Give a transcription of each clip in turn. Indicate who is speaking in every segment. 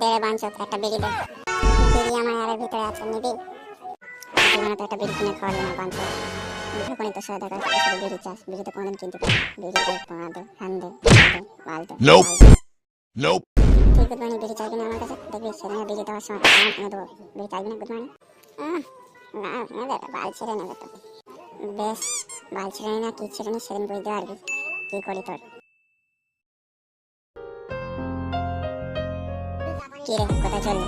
Speaker 1: দে বাঞ্চত একটা বিড়ি দে। বিড়ি আমার আরের ভিতরে আছে নিবি? জীবনে তো একটা বিড়ি কিনে খাওয়ালি না বাঞ্চত যখনই তোর সাথে দেখা শুধু বিড়ি চাস বিড়ি তো কোনোদিন কিনতে পারি বিড়ি দে পোড়া দে হ্যান দে বাল দে দে।
Speaker 2: Nope.
Speaker 1: তুই গুড মর্নিং বিড়ি চাইবি না আমার কাছে? দেখবি সেদিনে বিড়ি দেওয়ার সময় টাকা এনে দেবো। বিড়ি চাইবি না গুড মর্নিং না নেবে বাল ছেড়ে নেবে তো বেশ বাল ছেড়ে না কি ছেড়ে নি সেদিন বুঝতে পারবি কি করি তোর? কি রে কোথায় চললি?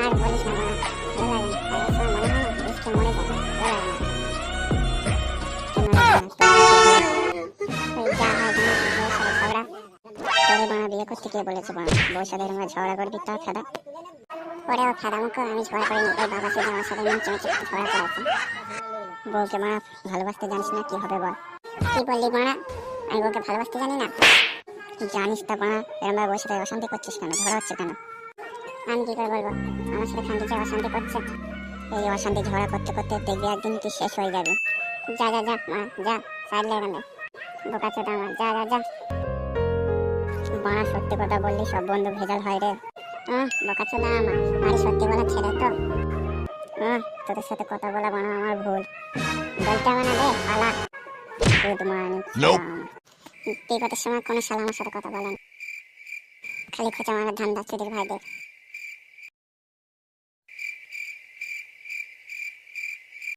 Speaker 1: আর বলিস না মা বলেছে বানা বউর সাথে এরকম ঝগড়া করবি তা খেদা? মুখ আমি ঝগড়া করিনি, ওই বাবা সাথে ভালোবাসতে জানিস না কি হবে বল? কি বললি মারা আমি বউকে ভালোবাসতে জানি না। জানিস তা বানা এরকম ভাবে বউর সাথে অশান্তি করছিস কেন? ঝগড়া হচ্ছে কেন? আমি কি করে বলব? আমার সাথে খান্তি যে অশান্তি করছে এই অশান্তি ঝগড়া করতে করতে দেখবি একদিন তুই শেষ হয়ে যাবি। যা যা যা মা যা সাইড লেগে বোকা চোদা আমার যা যা যা। বাড়া সত্যি কথা বললি সব বন্ধু ভেজাল হয় রে। আহ বোকা চোদা আমার আরে সত্যি বলা ছেড়ে তো। আহ তোদের সাথে কথা বলা বানা আমার ভুল। বলতে হবে না রে পালা। Good morning. বিগতের সময় কোনো আমার সাথে কথা বলেন। খালি খোঁচা মারার ধান্দা চুরির ভাইদের।